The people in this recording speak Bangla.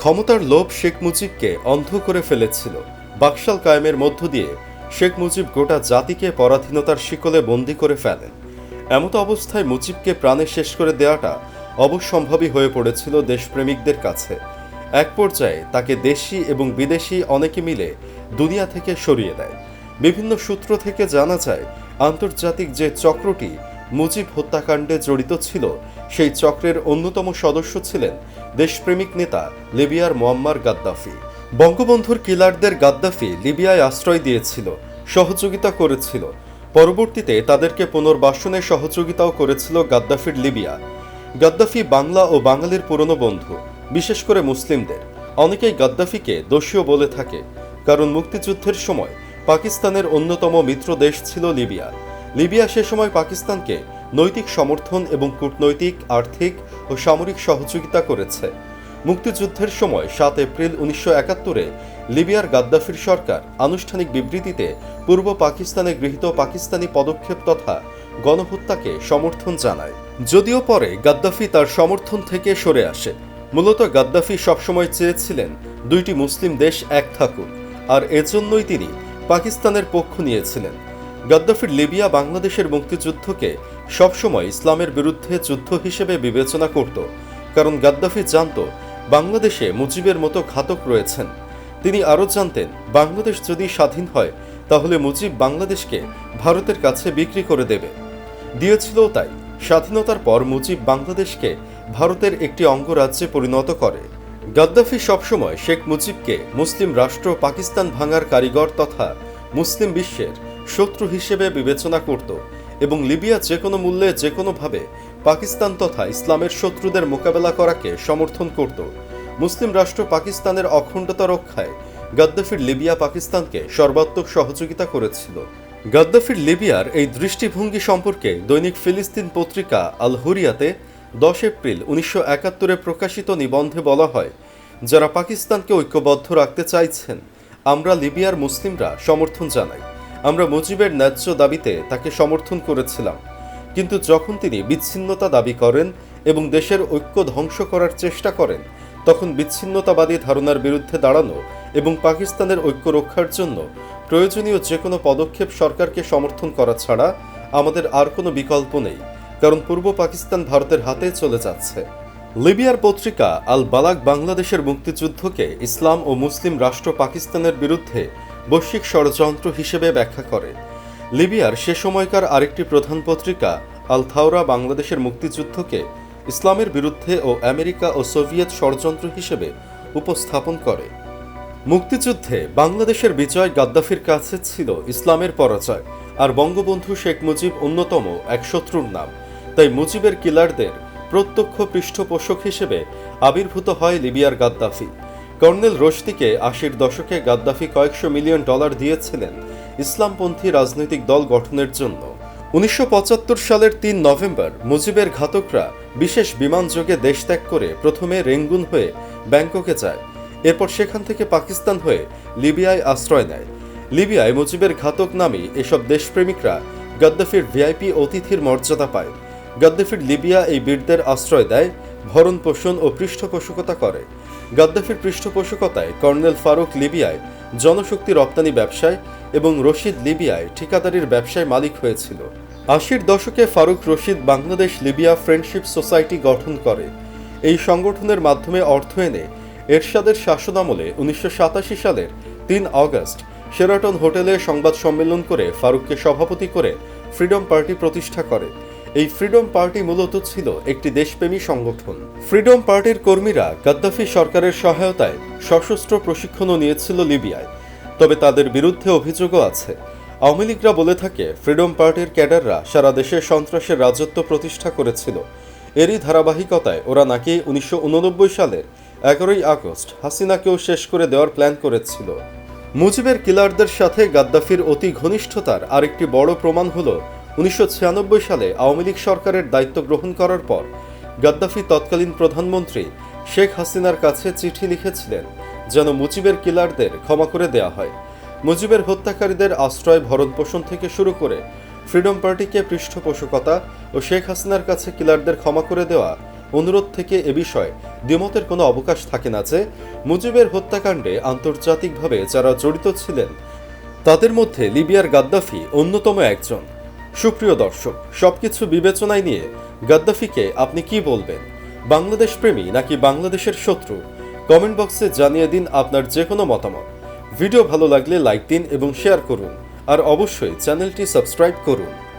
ক্ষমতার লোভ শেখ মুজিবকে অন্ধ করে ফেলেছিল। বাকশাল কায়েমের মধ্য দিয়ে শেখ মুজিব গোটা জাতিকে পরাধীনতার শিকলে বন্দী করে ফেলেন। এমতো অবস্থায় মুজিবকে প্রাণে শেষ করে দেওয়াটা অবশ্যম্ভাবী হয়ে পড়েছিল দেশপ্রেমিকদের কাছে। এক পর্যায়ে তাকে দেশি এবং বিদেশি অনেকে মিলে দুনিয়া থেকে সরিয়ে দেয়। বিভিন্ন সূত্র থেকে জানা যায়, আন্তর্জাতিক যে চক্রটি মুজিব হত্যাকাণ্ডে জড়িত ছিল। সেই চক্রের অন্যতম সদস্য ছিলেন দেশপ্রেমিক নেতা লিবিয়ার মোয়াম্মার গাদ্দাফি। বঙ্গবন্ধুর কিলারদের গাদ্দাফি লিবিয়ায় আশ্রয় দিয়েছিল, সহযোগিতা করেছিল। পরবর্তীতে তাদেরকে পুনর্বাসনে সহযোগিতাও করেছিল গাদ্দাফির লিবিয়া। গাদ্দাফি বাংলা ও বাঙালির পুরনো বন্ধু, বিশেষ করে মুসলিমদের। অনেকেই গাদ্দাফিকে দোষীয় বলে থাকে, কারণ মুক্তিযুদ্ধের সময় পাকিস্তানের অন্যতম মিত্র দেশ ছিল লিবিয়া। লিবিয়া সে সময় পাকিস্তানকে নৈতিক সমর্থন এবং কূটনৈতিক, আর্থিক ও সামরিক সহযোগিতা করেছে। মুক্তিযুদ্ধের সময় সাত এপ্রিল উনিশশো একাত্তরে লিবিয়ার গাদ্দাফির সরকার আনুষ্ঠানিক বিবৃতিতে পূর্ব পাকিস্তানে গৃহীত পাকিস্তানি পদক্ষেপ তথা গণহত্যাকে সমর্থন জানায়। যদিও পরে গাদ্দাফি তার সমর্থন থেকে সরে আসে। মূলত গাদ্দাফি সবসময় চেয়েছিলেন দুইটি মুসলিম দেশ এক থাকুক, আর এজন্যই তিনি পাকিস্তানের পক্ষ নিয়েছিলেন। গাদ্দাফির লিবিয়া বাংলাদেশের মুক্তিযুদ্ধকে সবসময় ইসলামের বিরুদ্ধে যুদ্ধ হিসেবে বিবেচনা করত, কারণ গাদ্দাফি জানত বাংলাদেশে মুজিবের মতো ঘাতক রয়েছেন। তিনি আরও জানতেন, বাংলাদেশ যদি স্বাধীন হয়, তাহলে মুজিব বাংলাদেশকে ভারতের কাছে বিক্রি করে দেবে। দিয়েছিল তাই, স্বাধীনতার পর মুজিব বাংলাদেশকে ভারতের একটি অঙ্গরাজ্যে পরিণত করে। গাদ্দাফি সবসময় শেখ মুজিবকে মুসলিম রাষ্ট্র পাকিস্তান ভাঙার কারিগর তথা মুসলিম বিশ্বের শত্রু হিসেবে বিবেচনা করত এবং লিবিয়া যে কোনো মূল্যে যে কোনোভাবে পাকিস্তান তথা ইসলামের শত্রুদের মোকাবেলা করাকে সমর্থন করত। মুসলিম রাষ্ট্র পাকিস্তানের অখণ্ডতা রক্ষায় গাদ্দাফির লিবিয়া পাকিস্তানকে সর্বাত্মক সহযোগিতা করেছিল। গাদ্দাফির লিবিয়ার এই দৃষ্টিভঙ্গি সম্পর্কে দৈনিক ফিলিস্তিন পত্রিকা আল হুরিয়াতে দশ এপ্রিল উনিশশো একাত্তরে প্রকাশিত নিবন্ধে বলা হয়, যারা পাকিস্তানকে ঐক্যবদ্ধ রাখতে চাইছেন, আমরা লিবিয়ার মুসলিমরা সমর্থন জানাই। আমরা মুজিবের ন্যায্য দাবিতে তাকে সমর্থন করেছিলাম। কিন্তু যখন তিনি বিচ্ছিন্নতা দাবি করেন এবং দেশের ঐক্য ধ্বংস করার চেষ্টা করেন, তখন বিচ্ছিন্নতাবাদী ধারণার বিরুদ্ধে দাঁড়ানো এবং পাকিস্তানের ঐক্য রক্ষার জন্য প্রয়োজনীয় যে কোনো পদক্ষেপ সরকারকে সমর্থন করা ছাড়া আমাদের আর কোনো বিকল্প নেই, কারণ পূর্ব পাকিস্তান ভারতের হাতে চলে যাচ্ছে। লিবিয়ার পত্রিকা আল বালাক বাংলাদেশের মুক্তিযুদ্ধকে ইসলাম ও মুসলিম রাষ্ট্র পাকিস্তানের বিরুদ্ধে বৈশ্বিক ষড়যন্ত্র হিসেবে ব্যাখ্যা করে। লিবিয়ার সে সময়কার আরেকটি প্রধান পত্রিকা আল থাওরা বাংলাদেশের মুক্তিযুদ্ধকে ইসলামের বিরুদ্ধে ও আমেরিকা ও সোভিয়েত ষড়যন্ত্র হিসেবে উপস্থাপন করে। মুক্তিযুদ্ধে বাংলাদেশের বিজয় গাদ্দাফির কাছে ছিল ইসলামের পরাজয়, আর বঙ্গবন্ধু শেখ মুজিব অন্যতম এক শত্রুর নাম। তাই মুজিবের কিলারদের প্রত্যক্ষ পৃষ্ঠপোষক হিসেবে আবির্ভূত হয় লিবিয়ার গাদ্দাফি। কর্নেল রশদিকে আশির দশকে গাদ্দাফি কয়েকশো মিলিয়ন ডলার দিয়েছিলেন ইসলামপন্থী রাজনৈতিক দল গঠনের জন্য। উনিশশো পঁচাত্তর সালের তিন নভেম্বর মুজিবের ঘাতকরা বিশেষ বিমানযোগে দেশ ত্যাগ করে প্রথমে রেঙ্গুন হয়ে ব্যাংককে যায়। এরপর সেখান থেকে পাকিস্তান হয়ে লিবিয়ায় আশ্রয় নেয়। লিবিয়ায় মুজিবের ঘাতক নামে এসব দেশপ্রেমিকরা গাদ্দাফির ভিআইপি অতিথির মর্যাদা পায়। গাদ্দাফির লিবিয়া এই বীরদের আশ্রয় দেয় ভরণ পোষণ ও পৃষ্ঠপোষকতা করে। গাদ্দাফির পৃষ্ঠপোষকতায় কর্নেল ফারুক লিবিয়ায় জনশক্তি রপ্তানি ব্যবসায় এবং রশিদ লিবিয়ায় ঠিকাদারির ব্যবসায় মালিক হয়েছিল। আশির দশকে Farooq Rashid Bangladesh Libya friendship society গঠন করে। এই সংগঠনের মাধ্যমে অর্থ এনে এরশাদের শাসনামলে উনিশশো সাতাশি সালের তিন আগস্ট শেরাটন হোটেলে সংবাদ সম্মেলন করে ফারুককে সভাপতি করে ফ্রিডম পার্টি প্রতিষ্ঠা করে। এই ফ্রিডম পার্টি মূলত ছিল একটি দেশপ্রেমী সংগঠন। ফ্রিডম পার্টির কর্মীরা গাদ্দাফি সরকারের সহায়তায় সশস্ত্র প্রশিক্ষণও নিয়েছিল লিবিয়ায়। তবে তাদের বিরুদ্ধে অভিযোগও আছে। আওয়ামী লীগরা বলে থাকে ফ্রিডম পার্টির ক্যাডাররা সারা দেশে সন্ত্রাসের রাজত্ব প্রতিষ্ঠা করেছিল। এরই ধারাবাহিকতায় ওরা নাকি উনিশশো সালের এগারোই আগস্ট হাসিনাকেও শেষ করে দেওয়ার প্ল্যান করেছিল। মুজিবের কিলারদের সাথে গাদ্দাফির অতি ঘনিষ্ঠতার আরেকটি বড় প্রমাণ হল উনিশশো ছিয়ানব্বই সালে আওয়ামী লীগ সরকারের দায়িত্ব গ্রহণ করার পর গাদ্দাফি তৎকালীন প্রধানমন্ত্রী শেখ হাসিনার কাছে চিঠি লিখেছিলেন যেন মুজিবের কিলারদের ক্ষমা করে দেয়া হয়। মুজিবের হত্যাকারীদের আশ্রয় ভরণ পোষণ থেকে শুরু করে ফ্রিডম পার্টিকে পৃষ্ঠপোষকতা ও শেখ হাসিনার কাছে কিলারদের ক্ষমা করে দেওয়া অনুরোধ থেকে এ বিষয়ে দ্বিমতের কোনো অবকাশ থাকে না যে মুজিবের হত্যাকাণ্ডে আন্তর্জাতিকভাবে যারা জড়িত ছিলেন, তাদের মধ্যে লিবিয়ার গাদ্দাফি অন্যতম একজন। সুপ্রিয় দর্শক, সবকিছু বিবেচনায় নিয়ে গাদ্দাফিকে আপনি কি বলবেন? বাংলাদেশ প্রেমী নাকি বাংলাদেশের শত্রু? কমেন্ট বক্সে জানিয়ে দিন আপনার যে কোনো মতামত। ভিডিও ভালো লাগলে লাইক দিন এবং শেয়ার করুন। আর অবশ্যই চ্যানেলটি সাবস্ক্রাইব করুন।